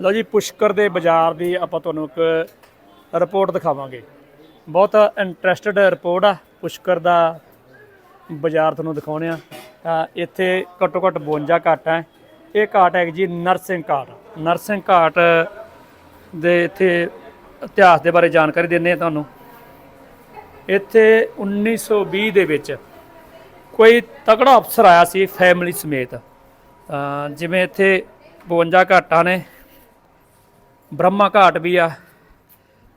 ਲਓ ਜੀ, ਪੁਸ਼ਕਰ ਦੇ ਬਾਜ਼ਾਰ ਦੀ ਆਪਾਂ ਤੁਹਾਨੂੰ ਇੱਕ ਰਿਪੋਰਟ ਦਿਖਾਵਾਂਗੇ। ਬਹੁਤ ਇੰਟਰਸਟਡ ਰਿਪੋਰਟ ਆ, ਪੁਸ਼ਕਰ ਦਾ ਬਾਜ਼ਾਰ ਤੁਹਾਨੂੰ ਦਿਖਾਉਣੇ ਆ। ਤਾਂ ਇੱਥੇ ਘੱਟੋ ਘੱਟ 52 ਘਾਟ ਹੈ। ਇਹ ਘਾਟ ਹੈ ਜੀ ਨਰਸਿੰਗ ਘਾਟ। ਨਰਸਿੰਗ ਘਾਟ ਦੇ ਇੱਥੇ ਇਤਿਹਾਸ ਦੇ ਬਾਰੇ ਜਾਣਕਾਰੀ ਦਿੰਦੇ ਆ ਤੁਹਾਨੂੰ। ਇੱਥੇ 1920 ਦੇ ਵਿੱਚ ਕੋਈ ਤਕੜਾ ਅਫਸਰ ਆਇਆ ਸੀ, ਫੈਮਿਲੀ ਸਮੇਤ। ਜਿਵੇਂ ਇੱਥੇ 52 ਘਾਟਾਂ ਨੇ ਬ੍ਰਹਮਾ ਘਾਟ ਵੀ ਆ,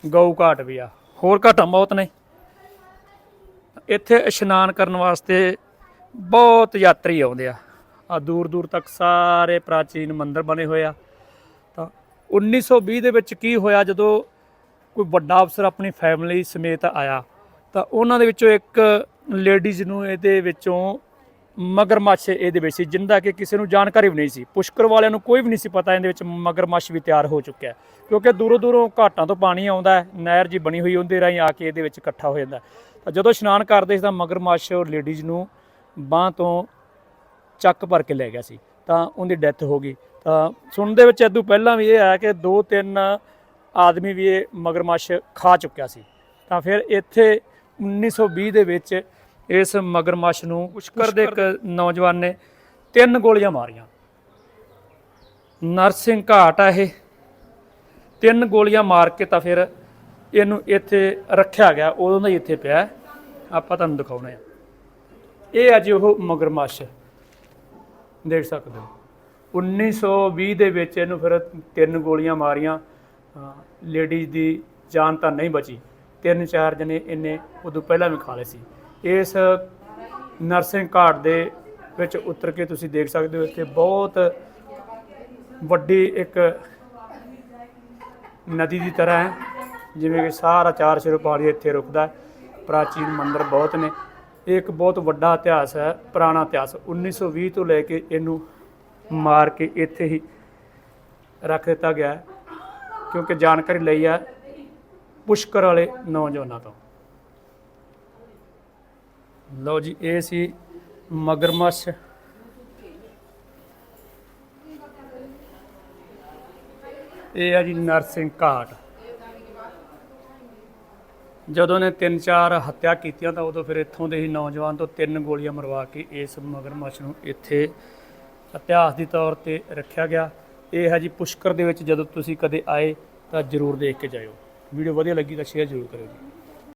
ਗਊ ਘਾਟ ਵੀ ਆ। ਹੋਰ ਘਾਟਾਂ ਬਹੁਤ ਨੇ। ਇੱਥੇ ਇਸ਼ਨਾਨ ਕਰਨ ਵਾਸਤੇ ਬਹੁਤ ਯਾਤਰੀ ਆਉਂਦੇ ਆ। ਆ ਦੂਰ ਦੂਰ ਤੱਕ ਸਾਰੇ ਪ੍ਰਾਚੀਨ ਮੰਦਿਰ ਬਣੇ ਹੋਏ ਆ। ਤਾਂ 1920 ਦੇ ਵਿੱਚ ਕੀ ਹੋਇਆ, ਜਦੋਂ ਕੋਈ ਵੱਡਾ ਅਫਸਰ ਆਪਣੀ ਫੈਮਿਲੀ ਸਮੇਤ ਆਇਆ, ਤਾਂ ਉਹਨਾਂ ਦੇ ਵਿੱਚੋਂ ਇੱਕ ਲੇਡੀਜ਼ ਨੂੰ ਇਹਦੇ ਵਿੱਚੋਂ ਮਗਰਮੱਛ ਇਹਦੇ ਵਿੱਚ ਸੀ, ਜਿੰਦਾ ਕਿ ਕਿਸੇ ਨੂੰ ਜਾਣਕਾਰੀ ਵੀ ਨਹੀਂ ਸੀ। ਪੁਸ਼ਕਰ ਵਾਲਿਆਂ ਨੂੰ ਕੋਈ ਵੀ ਨਹੀਂ ਸੀ ਪਤਾ, ਇਹਦੇ ਵਿੱਚ ਮਗਰਮੱਛ ਵੀ ਤਿਆਰ ਹੋ ਚੁੱਕਿਆ ਕਿਉਂਕਿ ਦੂਰੋਂ ਦੂਰੋਂ ਘਾਟਾਂ ਤੋਂ ਪਾਣੀ ਆਉਂਦਾ ਹੈ, ਨਹਿਰ ਜੀ ਬਣੀ ਹੋਈ ਉਹਦੇ ਰਾਹੀਂ ਆ ਕੇ ਇਹਦੇ ਵਿੱਚ ਇਕੱਠਾ ਹੋ ਜਾਂਦਾ ਤਾਂ ਜਦੋਂ ਇਸ਼ਨਾਨ ਕਰਦੇ ਸੀ ਤਾਂ ਮਗਰਮੱਛ ਉਹ ਲੇਡੀਜ਼ ਨੂੰ ਬਾਹ ਤੋਂ ਚੱਕ ਭਰ ਕੇ ਲੈ ਗਿਆ ਸੀ, ਤਾਂ ਉਹਦੀ ਡੈਥ ਹੋ ਗਈ। ਤਾਂ ਸੁਣਨ ਦੇ ਵਿੱਚ ਇਦੋਂ ਪਹਿਲਾਂ ਵੀ ਇਹ ਆਇਆ ਕਿ ਦੋ ਤਿੰਨ ਆਦਮੀ ਵੀ ਇਹ ਮਗਰਮੱਛ ਖਾ ਚੁੱਕਿਆ ਸੀ। ਤਾਂ ਫਿਰ ਇੱਥੇ 1920 ਦੇ ਵਿੱਚ ਇਸ ਮਗਰਮੱਛ ਨੂੰ ਪੁਸ਼ਕਰ ਦੇ ਇੱਕ ਨੌਜਵਾਨ ਨੇ ਤਿੰਨ ਗੋਲੀਆਂ ਮਾਰੀਆਂ। ਨਰਸਿੰਗ ਘਾਟ ਆ ਇਹ। ਤਿੰਨ ਗੋਲੀਆਂ ਮਾਰ ਕੇ ਤਾਂ ਫਿਰ ਇਹਨੂੰ ਇੱਥੇ ਰੱਖਿਆ ਗਿਆ। ਉਦੋਂ ਦਾ ਹੀ ਇੱਥੇ ਪਿਆ। ਆਪਾਂ ਤੁਹਾਨੂੰ ਦਿਖਾਉਣਾ ਹੈ ਇਹ ਅੱਜ ਉਹ ਮਗਰਮੱਛ। ਦੇਖ ਸਕਦੇ ਹੋ। 1920 ਦੇ ਵਿੱਚ ਇਹਨੂੰ ਫਿਰ ਤਿੰਨ ਗੋਲੀਆਂ ਮਾਰੀਆਂ। ਲੇਡੀਜ਼ ਦੀ ਜਾਨ ਤਾਂ ਨਹੀਂ ਬਚੀ। ਤਿੰਨ ਚਾਰ ਜਣੇ ਇਹਨੇ ਉਦੋਂ ਪਹਿਲਾਂ ਵੀ ਖਾ ਲਏ ਸੀ। ਇਸ ਨਰਸਿੰਗ ਘਾਟ ਦੇ ਵਿੱਚ ਉਤਰ ਕੇ ਤੁਸੀਂ ਦੇਖ ਸਕਦੇ ਹੋ, ਇੱਥੇ ਬਹੁਤ ਵੱਡੀ ਇੱਕ ਨਦੀ ਦੀ ਤਰ੍ਹਾਂ ਹੈ, ਜਿਵੇਂ ਕਿ ਸਾਰਾ ਚਾਰ ਸਿਰੋਂ ਪਾਣੀ ਇੱਥੇ ਰੁਕਦਾ ਹੈ। ਪ੍ਰਾਚੀਨ ਮੰਦਰ ਬਹੁਤ ਨੇ। ਇਹ ਇੱਕ ਬਹੁਤ ਵੱਡਾ ਇਤਿਹਾਸ ਹੈ, ਪੁਰਾਣਾ ਇਤਿਹਾਸ। 1920 ਤੋਂ ਲੈ ਕੇ ਇਹਨੂੰ ਮਾਰ ਕੇ ਇੱਥੇ ਹੀ ਰੱਖ ਦਿੱਤਾ ਗਿਆ ਕਿਉਂਕਿ ਜਾਣਕਾਰੀ ਲਈ ਹੈ ਪੁਸ਼ਕਰ ਵਾਲੇ ਨੌਜਵਾਨਾਂ ਤੋਂ। ਲਓ ਜੀ, ਇਹ ਸੀ ਮਗਰਮੱਛ। ਇਹ ਹੈ ਜੀ ਨਰਸਿੰਘ ਘਾਟ। ਜਦੋਂ ਨੇ ਤਿੰਨ ਚਾਰ ਹੱਤਿਆ ਕੀਤੀਆਂ ਤਾਂ ਉਦੋਂ ਫਿਰ ਇੱਥੋਂ ਦੇ ਹੀ ਨੌਜਵਾਨ ਤੋਂ ਤਿੰਨ ਗੋਲੀਆਂ ਮਰਵਾ ਕੇ ਇਸ ਮਗਰਮੱਛ ਨੂੰ ਇੱਥੇ ਇਤਿਹਾਸ ਦੀ ਤੌਰ ਤੇ ਰੱਖਿਆ ਗਿਆ। ਇਹ ਹੈ ਜੀ ਪੁਸ਼ਕਰ ਦੇ ਵਿੱਚ ਜਦੋਂ ਤੁਸੀਂ ਕਦੇ ਆਏ ਤਾਂ ਜਰੂਰ ਦੇਖ ਕੇ ਜਾਇਓ। ਵੀਡੀਓ ਵਧੀਆ ਲੱਗੀ ਤਾਂ ਸ਼ੇਅਰ ਜ਼ਰੂਰ ਕਰਿਓ ਜੀ।